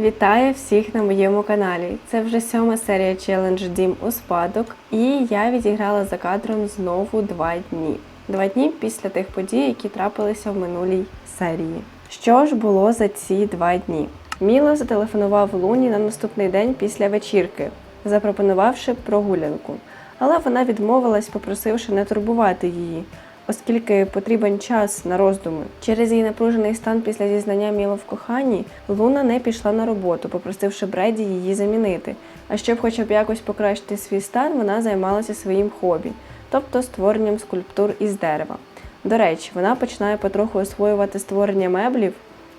Вітаю всіх на моєму каналі. Це вже сьома серія челендж Дім у спадок, і я відіграла за кадром знову два дні. Два дні після тих подій, які трапилися в минулій серії. Що ж було за ці два дні? Міло зателефонував Луні на наступний день після вечірки, запропонувавши прогулянку. Але вона відмовилась, попросивши не турбувати її, оскільки потрібен час на роздуми. Через її напружений стан після зізнання Міло в коханні, Луна не пішла на роботу, попросивши Бреді її замінити. А щоб хоча б якось покращити свій стан, вона займалася своїм хобі, тобто створенням скульптур із дерева. До речі, вона починає потроху освоювати створення меблів,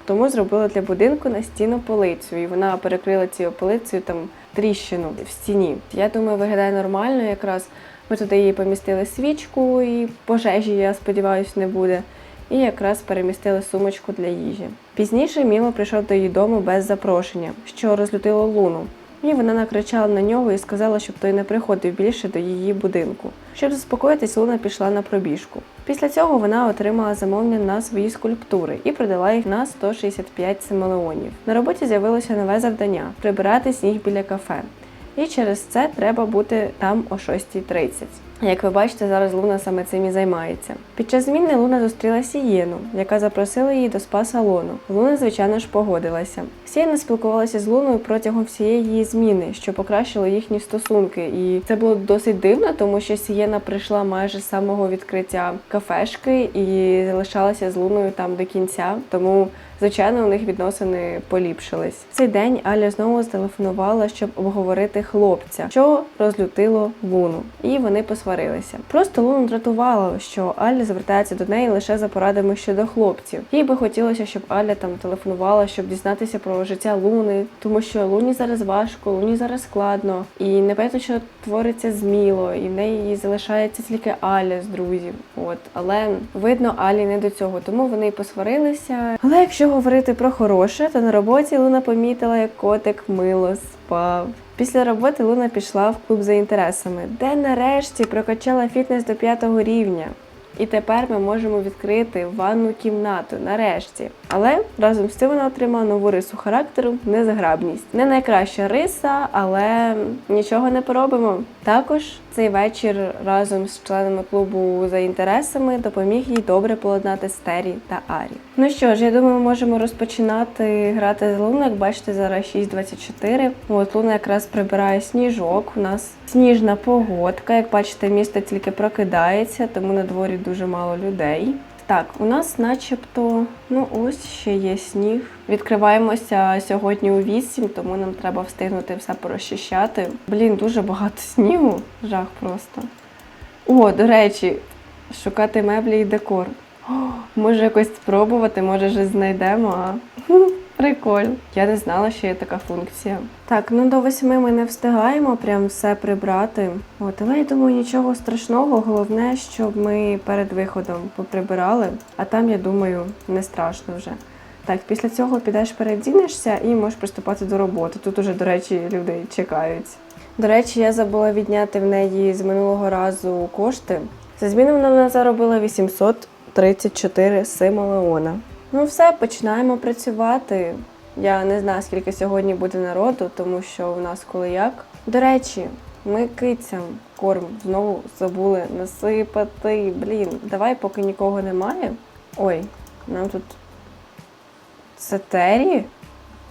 тому зробила для будинку настінну полицю, і вона перекрила цією полицею там тріщину в стіні. Я думаю, виглядає нормально якраз. Ми туди її помістили свічку, і пожежі, я сподіваюся, не буде. І якраз перемістили сумочку для їжі. Пізніше Міло прийшов до її дому без запрошення, що розлютило Луну. І вона накричала на нього і сказала, щоб той не приходив більше до її будинку. Щоб заспокоїтись, Луна пішла на пробіжку. Після цього вона отримала замовлення на свої скульптури і продала їх на 165 симелеонів. На роботі з'явилося нове завдання прибирати сніг біля кафе. І через це треба бути там о 6.30. Як ви бачите, зараз Луна саме цим і займається. Під час зміни Луна зустріла Сієну, яка запросила її до спа-салону. Луна, звичайно ж, погодилася. Сієна спілкувалася з Луною протягом всієї її зміни, що покращило їхні стосунки. І це було досить дивно, тому що Сієна прийшла майже з самого відкриття кафешки і залишалася з Луною там до кінця. Тому Звичайно, у них відносини поліпшились. В цей день Аля знову зателефонувала, щоб обговорити хлопця, що розлютило Луну, і вони посварилися. Просто Луну дратувало, що Аля звертається до неї лише за порадами щодо хлопців. Їй би хотілося, щоб Аля там телефонувала, щоб дізнатися про життя Луни, тому що Луні зараз важко, Луні зараз складно, і непевно, що твориться зміло, і в неї залишається тільки Аля з друзів. От, але видно, Алі не до цього, тому вони посварилися. Але якщо говорити про хороше, то на роботі Луна помітила, як котик мило спав. Після роботи Луна пішла в клуб за інтересами, де нарешті прокачала фітнес до п'ятого рівня. І тепер ми можемо відкрити ванну кімнату нарешті. Але разом з цим вона отримала нову рису характеру незаграбність. Не найкраща риса, але нічого не поробимо. Також цей вечір разом з членами клубу за інтересами допоміг їй добре поладнати Стері та Арі. Ну що ж, я думаю, ми можемо розпочинати грати з Луною. Як бачите, зараз 6.24. От Луна якраз прибирає сніжок. У нас сніжна погодка. Як бачите, місто тільки прокидається, тому на дворі дуже мало людей. Так, у нас начебто, ну ось ще є сніг. Відкриваємося сьогодні у 8, тому нам треба встигнути все порозчищати. Блін, дуже багато снігу. Жах просто. О, до речі, шукати меблі і декор. О, може якось спробувати, може вже знайдемо, а? Прикольно. Я не знала, що є така функція. Так, ну до восьми ми не встигаємо прям все прибрати. От, але я думаю, нічого страшного. Головне, щоб ми перед виходом поприбирали, а там, я думаю, не страшно вже. Так, після цього підеш перевдінешся і можеш приступати до роботи. Тут уже, до речі, люди чекають. До речі, я забула відняти в неї з минулого разу кошти. За зміну вона заробила 834 симолеона. Ну все, починаємо працювати. Я не знаю, скільки сьогодні буде народу, тому що у нас коли як. До речі, ми кицям корм знову забули насипати. Блін, давай, поки нікого немає. Ой, нам тут. Це Террі?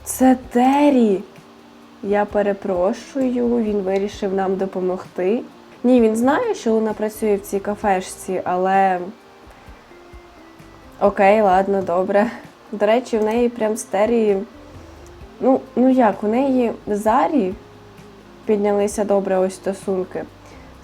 Це Террі! Я перепрошую, він вирішив нам допомогти. Ні, він знає, що Луна працює в цій кафешці, але. Окей, ладно, добре. До речі, в неї прям з Террі. Ну, ну як, у неї Зарі піднялися добре ось стосунки.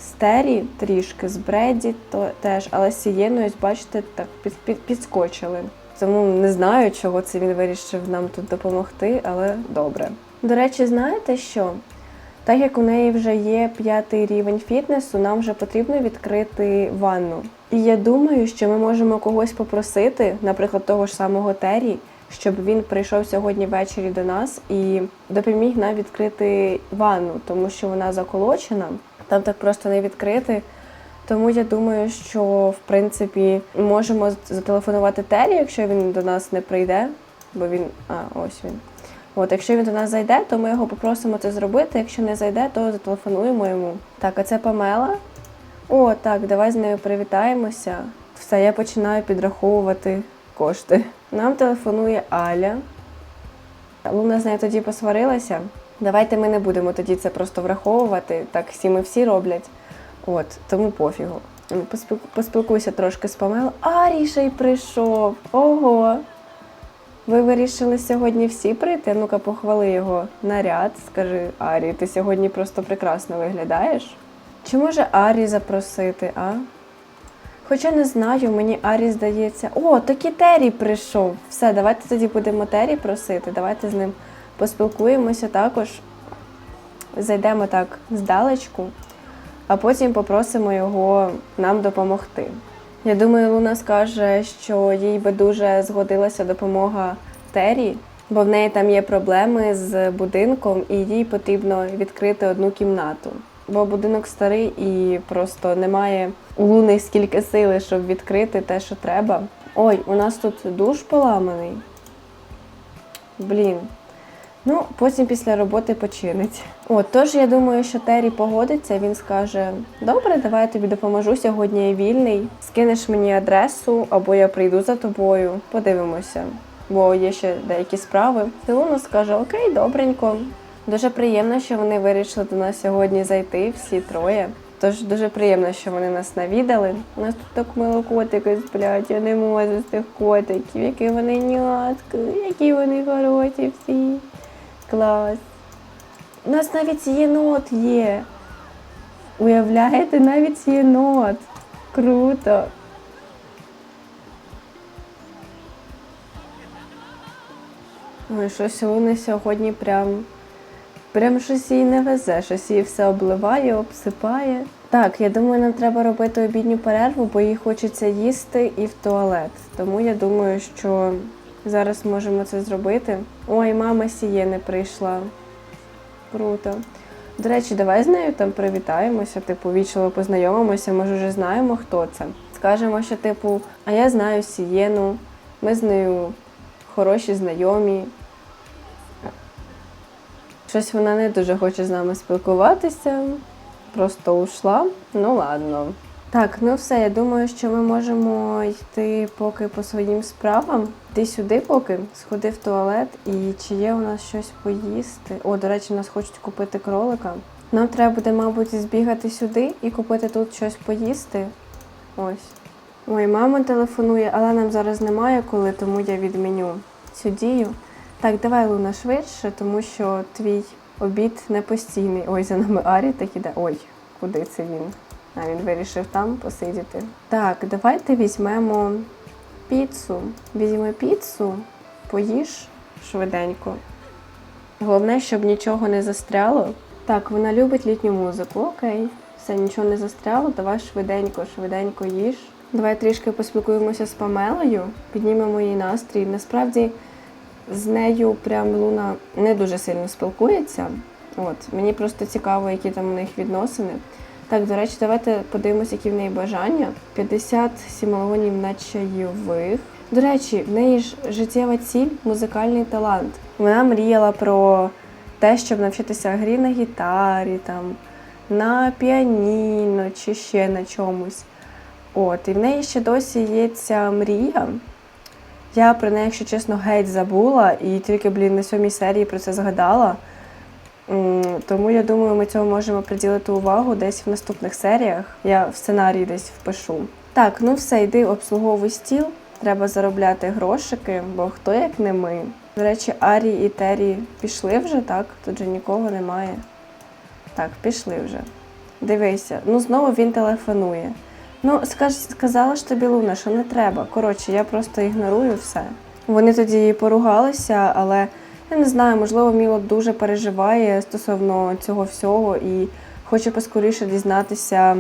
З Террі трішки, з Бреді то теж, але з Сієною, бачите, так під, під, підскочили. Тому не знаю, чого це він вирішив нам тут допомогти, але добре. До речі, знаєте що? Так як у неї вже є п'ятий рівень фітнесу, нам вже потрібно відкрити ванну. І я думаю, що ми можемо когось попросити, наприклад, того ж самого Террі, щоб він прийшов сьогодні ввечері до нас і допоміг нам відкрити ванну, тому що вона заколочена, там так просто не відкрити. Тому я думаю, що в принципі можемо зателефонувати Террі, якщо він до нас не прийде, бо він. А, ось він. От, якщо він до нас зайде, то ми його попросимо це зробити. Якщо не зайде, то зателефонуємо йому. Так, а це Памела. О, так, давай з нею привітаємося. Все, я починаю підраховувати кошти. Нам телефонує Аля. Луна з нею тоді посварилася. Давайте ми не будемо тоді це просто враховувати. Так всі ми всі роблять. От, тому пофігу. Поспіл- Поспілкуйся трошки з Памелою. А, Рішей прийшов. Ого. Ви вирішили сьогодні всі прийти? Ну-ка, похвали його наряд. Скажи, Арі, ти сьогодні просто прекрасно виглядаєш. Чи може Арі запросити, а? Хоча не знаю, мені Арі здається. О, то Террі прийшов. Все, давайте тоді будемо Террі просити. Давайте з ним поспілкуємося також. Зайдемо так здалечку, а потім попросимо його нам допомогти. Я думаю, Луна скаже, що їй би дуже згодилася допомога Террі, бо в неї там є проблеми з будинком, і їй потрібно відкрити одну кімнату. Бо будинок старий і просто немає у Луни скільки сили, щоб відкрити те, що треба. Ой, у нас тут душ поламаний. Блін. Ну, потім після роботи починить. От, тож я думаю, що Террі погодиться, він скаже: Добре, давай я тобі допоможу. Сьогодні я вільний. Скинеш мені адресу, або я прийду за тобою. Подивимося. Бо є ще деякі справи. І Луна скаже: Окей, добренько. Дуже приємно, що вони вирішили до нас сьогодні зайти, всі троє. Тож дуже приємно, що вони нас навідали. У нас тут так мило котики сплять, я не можу з тих котиків, які вони нятки, які вони хороші всі. Клас. У нас навіть єнот є. Уявляєте, навіть єнот. Круто. Ой, щось Луни сьогодні прям. Прям щось їй не везе, щось її все обливає, обсипає. Так, я думаю, нам треба робити обідню перерву, бо їй хочеться їсти і в туалет. Тому я думаю, що зараз можемо це зробити. Ой, мама Сієни прийшла. Круто. До речі, давай з нею там привітаємося, типу, вічливо познайомимося, може вже знаємо, хто це. Скажемо, що, типу, а я знаю Сієну, ми з нею хороші знайомі. Щось вона не дуже хоче з нами спілкуватися, просто ушла. Ну ладно. Так, ну все, я думаю, що ми можемо йти поки по своїм справам. Йди сюди поки, сходи в туалет і чи є у нас щось поїсти. О, до речі, нас хочуть купити кролика. Нам треба буде, мабуть, збігати сюди і купити тут щось поїсти. Ось. Ой, мама телефонує, але нам зараз немає коли, тому я відміню цю дію. Так, давай Луна швидше, тому що твій обід не постійний. Ой, за нами Арі так іде. Ой, куди це він? А він вирішив там посидіти. Так, давайте візьмемо піцу. Візьми піцу, поїж швиденько. Головне, щоб нічого не застряло. Так, вона любить літню музику. Окей, все, нічого не застряло, давай швиденько, швиденько їж. Давай трішки поспілкуємося з Памелою, піднімемо її настрій. Насправді з нею прям Луна не дуже сильно спілкується. От, мені просто цікаво, які там у них відносини. Так, до речі, давайте подивимося, які в неї бажання. 50 сімалонів на чайових. До речі, в неї ж життєва ціль музикальний талант. Вона мріяла про те, щоб навчитися грі на гітарі, там, на піаніно чи ще на чомусь. От, і в неї ще досі є ця мрія. Я про неї, якщо чесно, геть забула і тільки, блін, на сьомій серії про це згадала. Тому я думаю, ми цьому можемо приділити увагу десь в наступних серіях. Я в сценарії десь впишу. Так, ну все, йди обслуговуй стіл. Треба заробляти грошики, бо хто як не ми. До речі, Арі і Террі пішли вже, так? Тут же нікого немає. Так, пішли вже. Дивися, ну знову він телефонує. Ну, скаж, сказала ж тобі Луна, що не треба. Коротше, я просто ігнорую все. Вони тоді поругалися, але я не знаю, можливо, Міло дуже переживає стосовно цього всього і хоче поскоріше дізнатися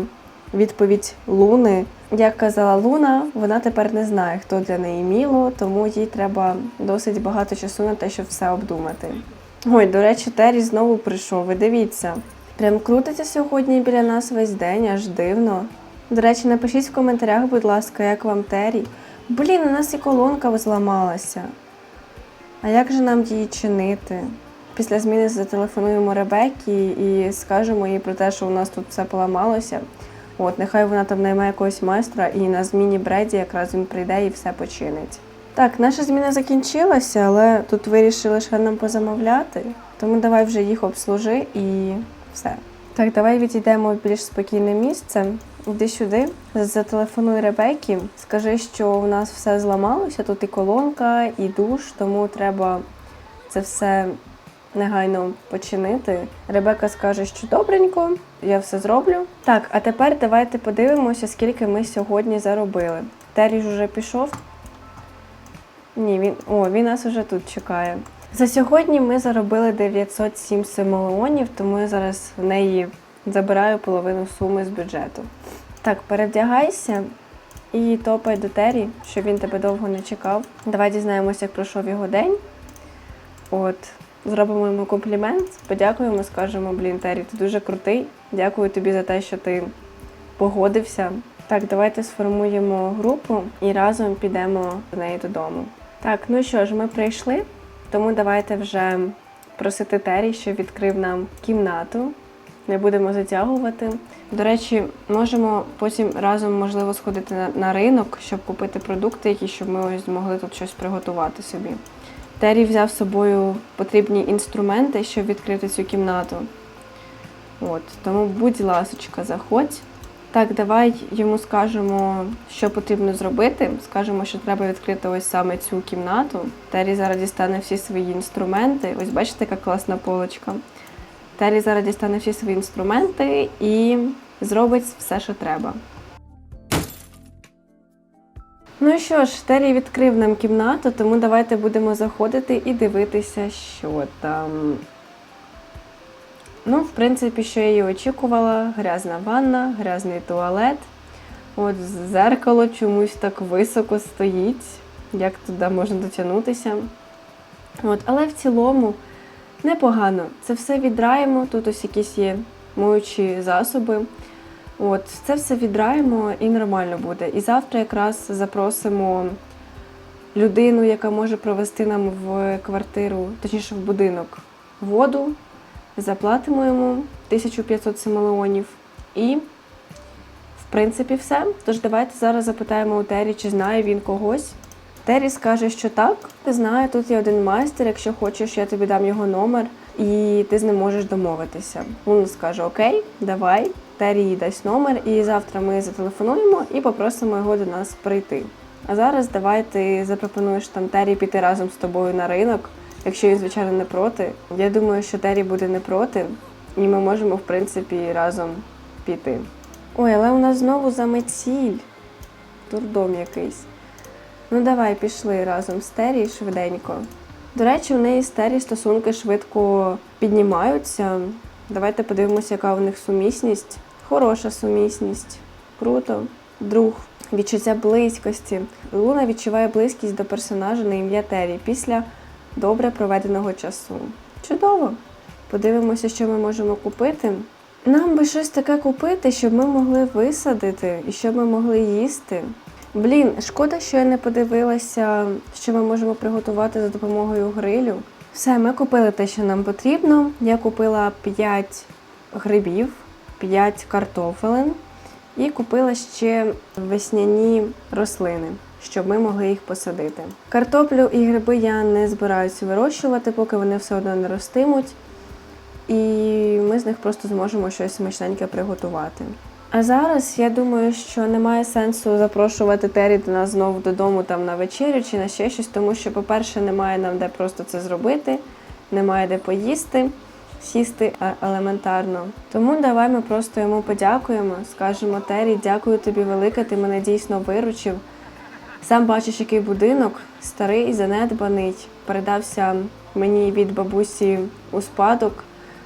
відповідь Луни. Як казала Луна, вона тепер не знає, хто для неї Міло, тому їй треба досить багато часу на те, щоб все обдумати. Ой, до речі, Террі знову прийшов. Ви дивіться. Прям крутиться сьогодні біля нас весь день, аж дивно. До речі, напишіть в коментарях, будь ласка, як вам Террі. Блін, у нас і колонка зламалася. А як же нам її чинити? Після зміни зателефонуємо Ребеккі і скажемо їй про те, що у нас тут все поламалося. От, нехай вона там найме якогось майстра, і на зміні Бреді якраз він прийде і все починить. Так, наша зміна закінчилася, але тут вирішили ще нам позамовляти. Тому давай вже їх обслужи і все. Так, давай відійдемо в більш спокійне місце. Іди сюди, зателефонуй Ребеккі, скажи, що у нас все зламалося, тут і колонка, і душ, тому треба це все негайно починити. Ребека скаже, що добренько, я все зроблю. Так, а тепер давайте подивимося, скільки ми сьогодні заробили. Террі ж уже пішов. Ні, він. О, він нас уже тут чекає. За сьогодні ми заробили 907 симолеонів, тому я зараз в неї забираю половину суми з бюджету. Так, перевдягайся і топай до Террі, щоб він тебе довго не чекав. Давай дізнаємося, як пройшов його день. От, зробимо йому комплімент, подякуємо, скажемо, блін, Террі, ти дуже крутий. Дякую тобі за те, що ти погодився. Так, давайте сформуємо групу і разом підемо до неї додому. Так, ну що ж, ми прийшли, тому давайте вже просити Террі, щоб відкрив нам кімнату. Не будемо затягувати. До речі, можемо потім разом, можливо, сходити на, на ринок, щоб купити продукти, які щоб ми ось змогли тут щось приготувати собі. Террі взяв з собою потрібні інструменти, щоб відкрити цю кімнату. От, тому, будь ласочка, заходь. Так, давай йому скажемо, що потрібно зробити. Скажемо, що треба відкрити ось саме цю кімнату. Террі зараз дістане всі свої інструменти. Ось бачите, яка класна полочка. Террі зараз дістане всі свої інструменти і зробить все, що треба. Ну що ж, Террі відкрив нам кімнату, тому давайте будемо заходити і дивитися, що там. Ну, в принципі, що я і очікувала: грязна ванна, грязний туалет. От зеркало чомусь так високо стоїть, як туди можна дотягнутися. От, але в цілому непогано. Це все відраємо. Тут ось якісь є моючі засоби. От, це все відраємо і нормально буде. І завтра якраз запросимо людину, яка може провести нам в квартиру, точніше в будинок, воду. Заплатимо йому 1500 симолеонів. І, в принципі, все. Тож давайте зараз запитаємо у Террі, чи знає він когось. Террі скаже, що так. Знаю, тут є один майстер. Якщо хочеш, я тобі дам його номер, і ти з ним можеш домовитися. Він скаже: Окей, давай. Террі дасть номер, і завтра ми зателефонуємо і попросимо його до нас прийти. А зараз давай ти запропонуєш там Террі піти разом з тобою на ринок, якщо він, звичайно, не проти. Я думаю, що Террі буде не проти, і ми можемо, в принципі, разом піти. Ой, але у нас знову заметіль. Дурдом якийсь. Ну давай пішли разом з Террі швиденько. До речі, у неї з Террі стосунки швидко піднімаються. Давайте подивимося, яка у них сумісність. Хороша сумісність. Круто. Друг. Відчуття близькості. Луна відчуває близькість до персонажа на ім'я Террі після добре проведеного часу. Чудово! Подивимося, що ми можемо купити. Нам би щось таке купити, щоб ми могли висадити і щоб ми могли їсти. Блін, шкода, що я не подивилася, що ми можемо приготувати за допомогою грилю. Все, ми купили те, що нам потрібно. Я купила 5 грибів, 5 картофелин і купила ще весняні рослини, щоб ми могли їх посадити. Картоплю і гриби я не збираюся вирощувати, поки вони все одно не ростимуть. І ми з них просто зможемо щось смачненьке приготувати. А зараз я думаю, що немає сенсу запрошувати Террі до нас знову додому там на вечерю чи на ще щось, тому що, по-перше, немає нам де просто це зробити, немає де поїсти, сісти елементарно. Тому давай ми просто йому подякуємо, скажемо Террі, дякую тобі велике, ти мене дійсно виручив. Сам бачиш, який будинок старий, занедбаний, передався мені від бабусі у спадок.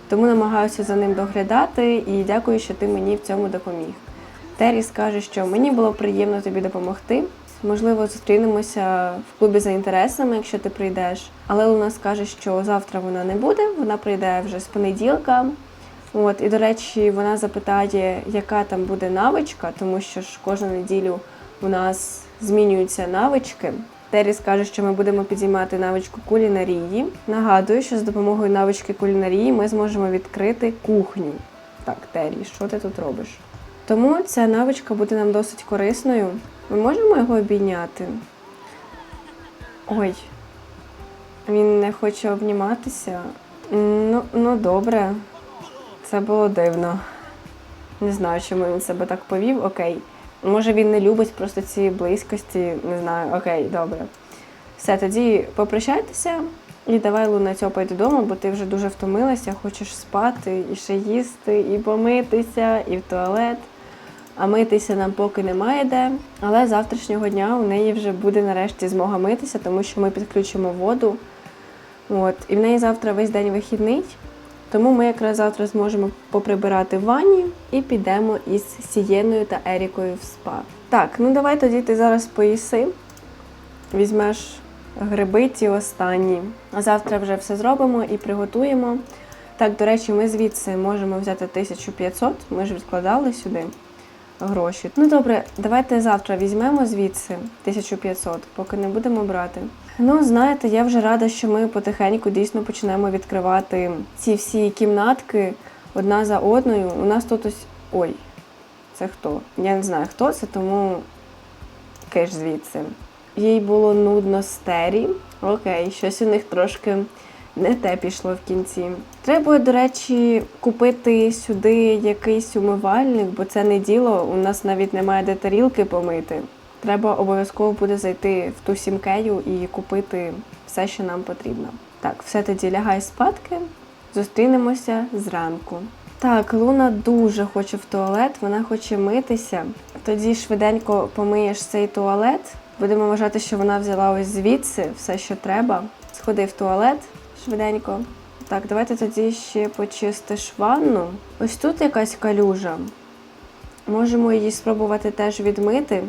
Тому намагаюся за ним доглядати і дякую, що ти мені в цьому допоміг. Террі скаже, що мені було приємно тобі допомогти. Можливо, зустрінемося в клубі за інтересами, якщо ти прийдеш. Але Луна скаже, що завтра вона не буде, вона прийде вже з понеділка. От, і, до речі, вона запитає, яка там буде навичка, тому що ж кожну неділю у нас змінюються навички. Террі скаже, що ми будемо підіймати навичку кулінарії. Нагадую, що з допомогою навички кулінарії ми зможемо відкрити кухню. Так, Террі, що ти тут робиш? Тому ця навичка буде нам досить корисною. Ми можемо його обійняти? Ой, він не хоче обніматися. Ну, ну добре, це було дивно. Не знаю, чому він себе так повів. Окей. Може він не любить просто ці близькості, не знаю. Окей, добре. Все, тоді попрощайтеся і давай Луна цьопай додому, бо ти вже дуже втомилася, хочеш спати, і ще їсти, і помитися, і в туалет. А митися нам поки немає де. Але завтрашнього дня у неї вже буде нарешті змога митися, тому що ми підключимо воду. От. І в неї завтра весь день вихідний. Тому ми якраз завтра зможемо поприбирати в ванні і підемо із Сієною та Ерікою в спа. Так, ну давай тоді ти зараз поїси, візьмеш гриби ті останні. А завтра вже все зробимо і приготуємо. Так, до речі, ми звідси можемо взяти 1500, ми ж відкладали сюди гроші. Ну добре, давайте завтра візьмемо звідси 1500, поки не будемо брати. Ну, знаєте, я вже рада, що ми потихеньку дійсно почнемо відкривати ці всі кімнатки одна за одною. У нас тут ось. Ой, це хто? Я не знаю, хто це, тому киш звідси. Їй було нудно з Тері. Окей, щось у них трошки не те пішло в кінці. Треба, до речі, купити сюди якийсь умивальник, бо це не діло. У нас навіть немає де тарілки помити. Треба обов'язково буде зайти в ту сімкею і купити все, що нам потрібно. Так, все тоді лягай спадки. Зустрінемося зранку. Так, Луна дуже хоче в туалет, вона хоче митися. Тоді швиденько помиєш цей туалет. Будемо вважати, що вона взяла ось звідси все, що треба. Сходи в туалет швиденько. Так, давайте тоді ще почистиш ванну. Ось тут якась калюжа. Можемо її спробувати теж відмити.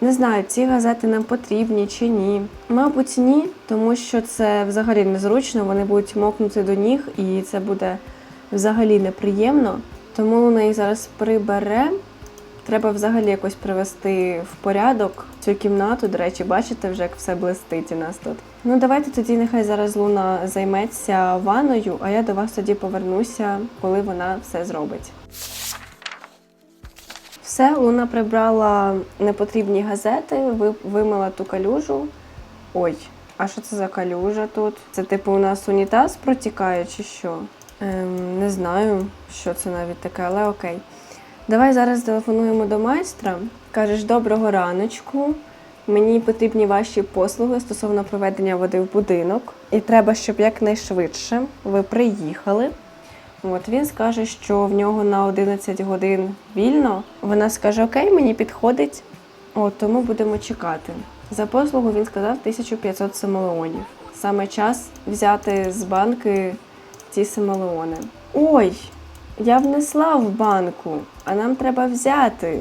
Не знаю, ці газети нам потрібні чи ні. Мабуть, ні, тому що це взагалі незручно, вони будуть мокнути до ніг, і це буде взагалі неприємно. Тому Луна їх зараз прибере. Треба взагалі якось привести в порядок цю кімнату. До речі, бачите вже, як все блистить у нас тут. Ну давайте тоді нехай зараз Луна займеться ванною, а я до вас тоді повернуся, коли вона все зробить. Все, Луна прибрала непотрібні газети, ви- вимила ту калюжу. Ой, а що це за калюжа тут? Це типу у нас унітаз протікає чи що? Ем, не знаю, що це навіть таке, але окей. Давай зараз телефонуємо до майстра. Кажеш, доброго раночку. Мені потрібні ваші послуги стосовно проведення води в будинок. І треба, щоб якнайшвидше ви приїхали. От він скаже, що в нього на 11 годин вільно. Вона скаже: Окей, мені підходить. От тому будемо чекати. За послугу він сказав 1500 семелеонів. Саме час взяти з банки ці семелеони. Ой, я внесла в банку, а нам треба взяти.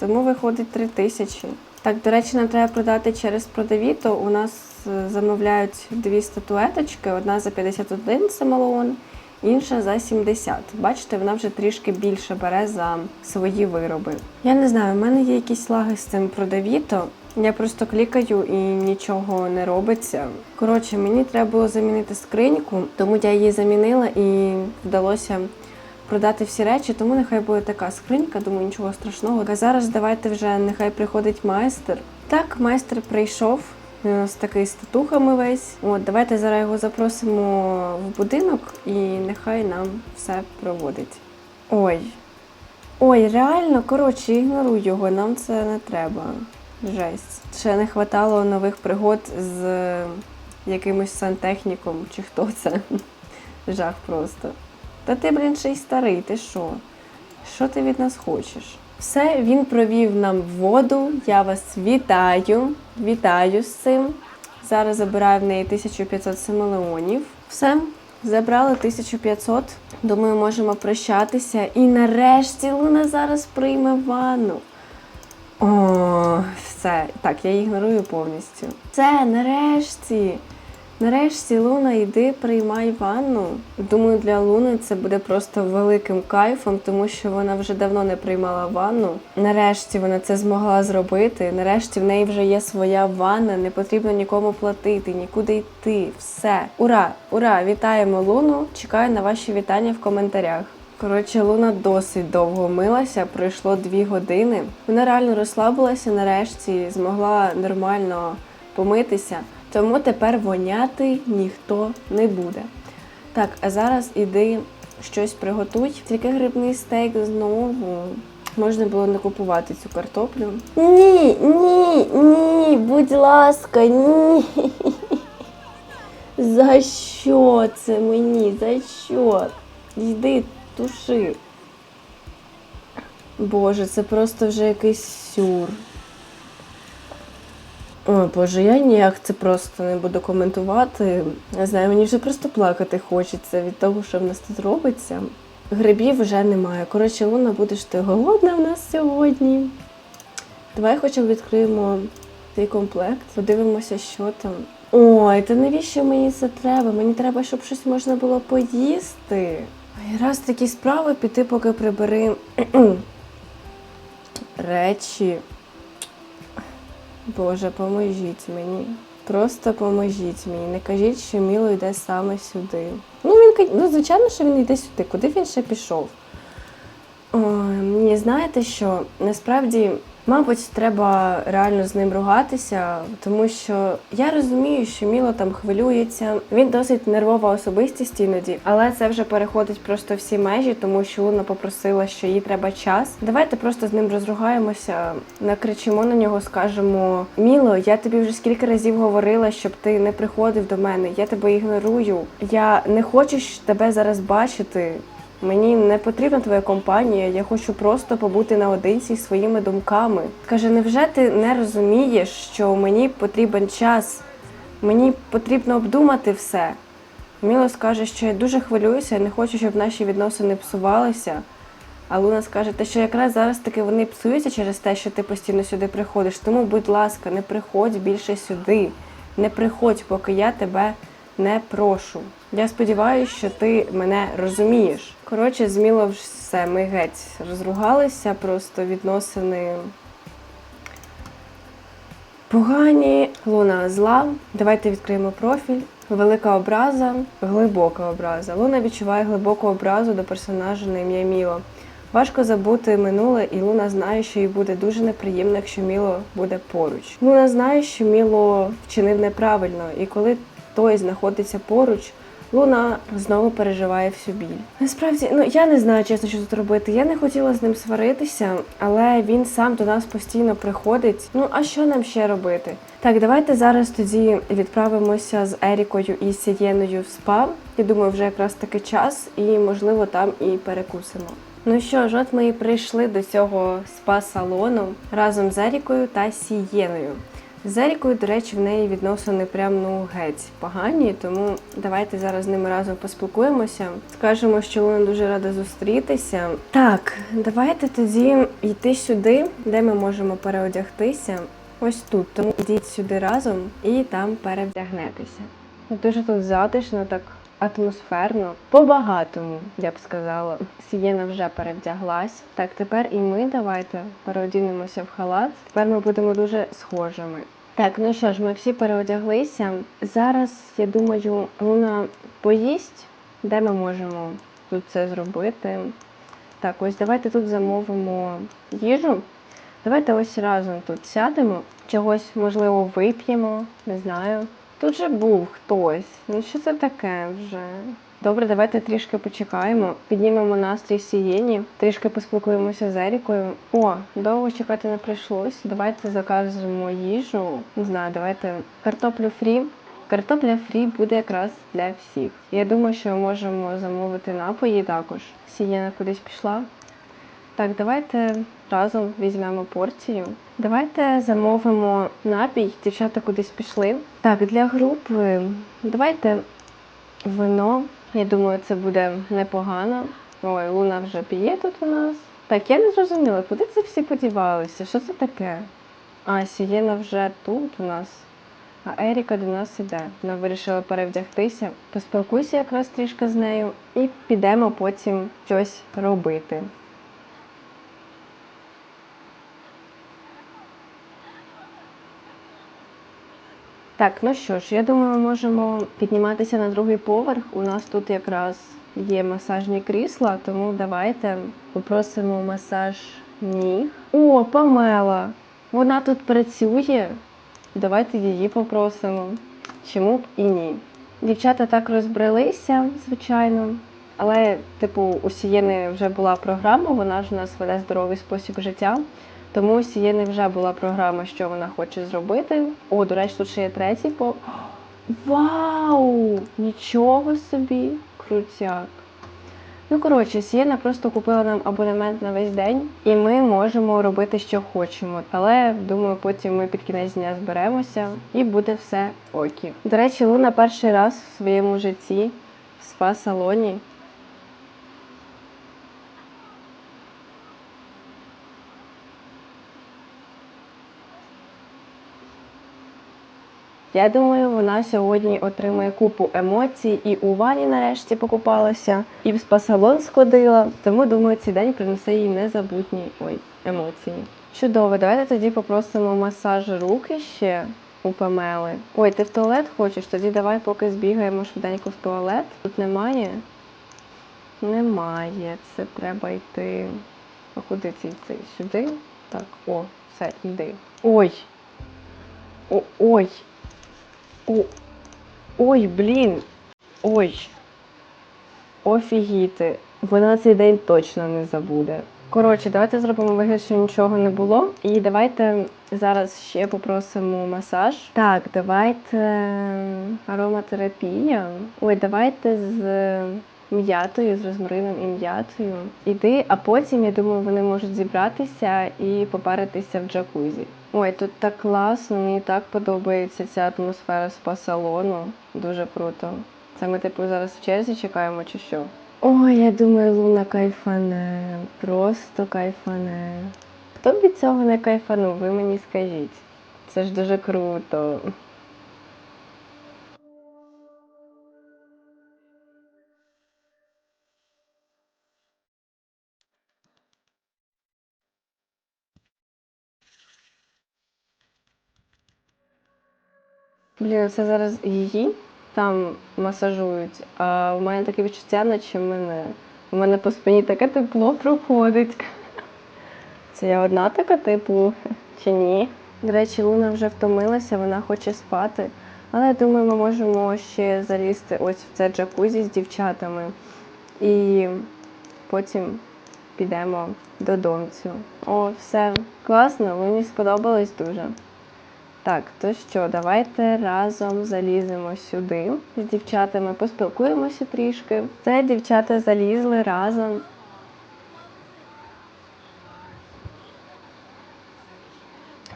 Тому виходить 3000. Так, до речі, нам треба продати через продавіто. У нас е, замовляють дві статуеточки: одна за 51 семелеон, інша за 70. Бачите, вона вже трішки більше бере за свої вироби. Я не знаю, в мене є якісь лаги з цим продавіто. Я просто клікаю і нічого не робиться. Коротше, мені треба було замінити скриньку, тому я її замінила і вдалося продати всі речі, тому нехай буде така скринька, думаю, нічого страшного. А зараз давайте вже нехай приходить майстер. Так, майстер прийшов. Він у нас такий з татухами весь. От, давайте зараз його запросимо в будинок і нехай нам все проводить. Ой. Ой, реально, коротше, ігноруй його, нам це не треба. Жесть. Ще не хватало нових пригод з якимось сантехніком, чи хто це. Жах просто. Та ти, блін, ще й старий, ти що? Що ти від нас хочеш? Все, він провів нам воду. Я вас вітаю. Вітаю з цим. Зараз забираю в неї 1500 семелеонів. Все, забрали 1500. Думаю, можемо прощатися. І нарешті Луна зараз прийме ванну. О, все. Так, я ігнорую повністю. Все, нарешті. Нарешті Луна, йди приймай ванну. Думаю, для Луни це буде просто великим кайфом, тому що вона вже давно не приймала ванну. Нарешті вона це змогла зробити. Нарешті в неї вже є своя ванна, не потрібно нікому платити, нікуди йти. Все. Ура! Ура! Вітаємо Луну! Чекаю на ваші вітання в коментарях. Коротше, Луна досить довго милася, пройшло дві години. Вона реально розслабилася нарешті, змогла нормально помитися, тому тепер воняти ніхто не буде. Так, а зараз іди щось приготуй. Тільки грибний стейк знову. Можна було не купувати цю картоплю. Ні, ні, ні, будь ласка, ні. За що це мені? За що? Йди, туши. Боже, це просто вже якийсь сюр. Ой, Боже, я ніяк це просто не буду коментувати. Не знаю, мені вже просто плакати хочеться від того, що в нас тут робиться. Грибів вже немає. Коротше, Луна, будеш ти голодна в нас сьогодні. Давай хоча б відкриємо цей комплект, подивимося, що там. Ой, та навіщо мені це треба? Мені треба, щоб щось можна було поїсти. Ой, раз такі справи піти, поки прибери речі. Боже, поможіть мені. Просто поможіть мені. Не кажіть, що Міло йде саме сюди. Ну, він ну, звичайно, що він йде сюди. Куди він ще пішов? Ой, Ні, знаєте що? Насправді, мабуть, треба реально з ним ругатися, тому що я розумію, що Міло там хвилюється. Він досить нервова особистість іноді, але це вже переходить просто всі межі, тому що Луна попросила, що їй треба час. Давайте просто з ним розругаємося, накричимо на нього, скажемо: Міло, я тобі вже скільки разів говорила, щоб ти не приходив до мене. Я тебе ігнорую. Я не хочу тебе зараз бачити. Мені не потрібна твоя компанія, я хочу просто побути наодинці зі своїми думками. Каже, невже ти не розумієш, що мені потрібен час? Мені потрібно обдумати все. Міло скаже, що я дуже хвилююся, я не хочу, щоб наші відносини псувалися. А Луна скаже, те, що якраз зараз таки вони псуються через те, що ти постійно сюди приходиш. Тому, будь ласка, не приходь більше сюди. Не приходь, поки я тебе не прошу. Я сподіваюся, що ти мене розумієш. Коротше, зміло все, ми геть розругалися, просто відносини погані. Луна зла. Давайте відкриємо профіль. Велика образа, глибока образа. Луна відчуває глибоку образу до персонажа на ім'я Міло. Важко забути минуле, і Луна знає, що їй буде дуже неприємно, якщо Міло буде поруч. Луна знає, що Міло вчинив неправильно, і коли той знаходиться поруч, Луна знову переживає всю біль. Насправді, ну я не знаю, чесно, що тут робити. Я не хотіла з ним сваритися, але він сам до нас постійно приходить. Ну а що нам ще робити? Так, давайте зараз тоді відправимося з Ерікою і Сієною в спа. Я думаю, вже якраз таки час, і можливо там і перекусимо. Ну що ж, от ми і прийшли до цього спа-салону разом з Ерікою та Сієною. З до речі, в неї відносини прям ну геть погані, тому давайте зараз з ними разом поспілкуємося. Скажемо, що Луна дуже рада зустрітися. Так, давайте тоді йти сюди, де ми можемо переодягтися. Ось тут. Тому йдіть сюди разом і там перевдягнетеся. Дуже тут затишно, так атмосферно, по-багатому, я б сказала. Сієна вже перевдяглась. Так, тепер і ми давайте переодінемося в халат. Тепер ми будемо дуже схожими. Так, ну що ж, ми всі переодяглися. Зараз, я думаю, Луна поїсть, де ми можемо тут це зробити. Так, ось давайте тут замовимо їжу. Давайте ось разом тут сядемо, чогось, можливо, вип'ємо, не знаю. Тут же був хтось. Ну що це таке вже? Добре, давайте трішки почекаємо, піднімемо настрій сієні, трішки поспілкуємося з Ерікою. О, довго чекати не прийшлось. Давайте закажемо їжу. Не знаю, давайте картоплю фрі. Картопля фрі буде якраз для всіх. Я думаю, що можемо замовити напої також. Сієна кудись пішла. Так, давайте разом візьмемо порцію. Давайте замовимо напій. Дівчата кудись пішли. Так, для групи давайте вино. Я думаю, це буде непогано. Ой, Луна вже п'є тут у нас. Так, я не зрозуміла, куди це всі подівалися? Що це таке? А, Сієна вже тут у нас. А Еріка до нас іде. Вона вирішила перевдягтися. Поспілкуйся якраз трішки з нею і підемо потім щось робити. Так, ну що ж, я думаю, ми можемо підніматися на другий поверх. У нас тут якраз є масажні крісла, тому давайте попросимо масаж ніг. О, Памела! Вона тут працює. Давайте її попросимо. Чому б і ні? Дівчата так розбрелися, звичайно. Але, типу, у Сієни вже була програма, вона ж у нас веде здоровий спосіб життя. Тому у Сієни вже була програма, що вона хоче зробити. О, до речі, тут ще є третій по. Вау! Нічого собі! Крутяк. Ну, коротше, Сієна просто купила нам абонемент на весь день, і ми можемо робити, що хочемо. Але думаю, потім ми під кінець дня зберемося і буде все окі. До речі, Луна перший раз в своєму житті в спа-салоні. Я думаю, вона сьогодні отримає купу емоцій і у вані нарешті покупалася, і в спа-салон сходила. Тому думаю, цей день принесе їй незабутні ой, емоції. Чудово, давайте тоді попросимо масаж руки ще у Памели. Ой, ти в туалет хочеш? Тоді давай поки збігаємо швиденько в туалет. Тут немає? Немає. Це треба йти. А куди це йти? Сюди? Так, о, все, йди. Ой. О, ой. О, ой, блін. Ой. Офігіти. Вона цей день точно не забуде. Коротше, давайте зробимо вигляд, що нічого не було. І давайте зараз ще попросимо масаж. Так, давайте ароматерапія. Ой, давайте з м'ятою, з розмарином і м'ятою. Іди, а потім, я думаю, вони можуть зібратися і попаритися в джакузі. Ой, тут так класно, мені так подобається ця атмосфера спа-салону. Дуже круто. Це ми, типу, зараз в черзі чекаємо чи що? Ой, я думаю, Луна кайфане. Просто кайфане. Хто б від цього не кайфанув, ви мені скажіть. Це ж дуже круто. Блін, це зараз її там масажують, а у мене таке відчуття, наче мене. У мене по спині таке тепло проходить. Це я одна така типу, чи ні? До речі, Луна вже втомилася, вона хоче спати. Але я думаю, ми можемо ще залізти ось в це джакузі з дівчатами. І потім підемо додомцю. О, все класно, мені сподобалось дуже. Так, то що, давайте разом заліземо сюди з дівчатами, поспілкуємося трішки. Це дівчата залізли разом.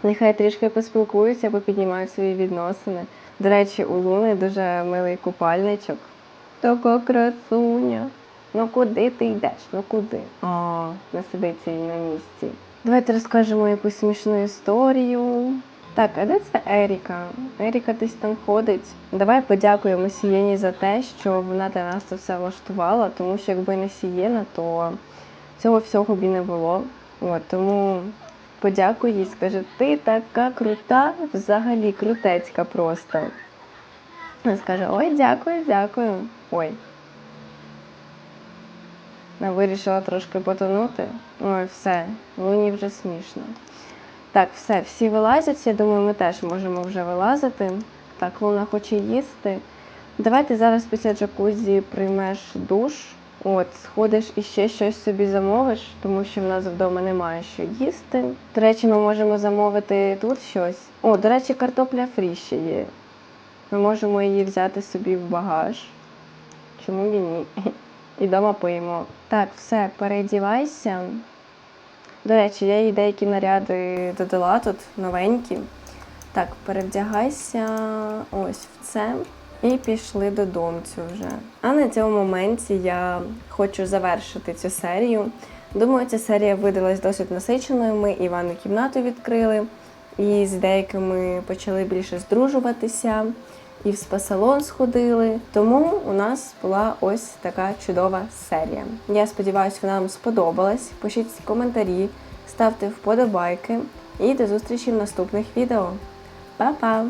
Нехай трішки поспілкуються, попіднімають свої відносини. До речі, у Луни дуже милий купальничок. Така красуня. Ну куди ти йдеш? Ну куди? А, не сидиться їй на місці. Давайте розкажемо якусь смішну історію. Так, а де це Еріка? Еріка десь там ходить. Давай подякуємо Сієні за те, що вона для нас це все влаштувала, тому що якби не Сієна, то цього всього б і не було. От, тому подякуй їй, скажи, ти така крута, взагалі крутецька просто. Вона скаже, ой, дякую, дякую. Ой. Вона вирішила трошки потонути. Ой, все, Луні вже смішно. Так, все, всі вилазять. Я думаю, ми теж можемо вже вилазити. Так, Луна хоче їсти. Давай ти зараз після джакузі приймеш душ. От, сходиш і ще щось собі замовиш, тому що в нас вдома немає що їсти. До речі, ми можемо замовити тут щось. О, до речі, картопля фрі ще є. Ми можемо її взяти собі в багаж. Чому б ні? І вдома поїмо. Так, все, переодівайся. До речі, я їй деякі наряди додала тут новенькі. Так, перевдягайся ось в це. І пішли додому вже. А на цьому моменті я хочу завершити цю серію. Думаю, ця серія видалась досить насиченою. Ми і ванну кімнату відкрили, і з деякими почали більше здружуватися, і в спа-салон сходили. Тому у нас була ось така чудова серія. Я сподіваюся, вона вам сподобалась. Пишіть коментарі, ставте вподобайки і до зустрічі в наступних відео. Па-па!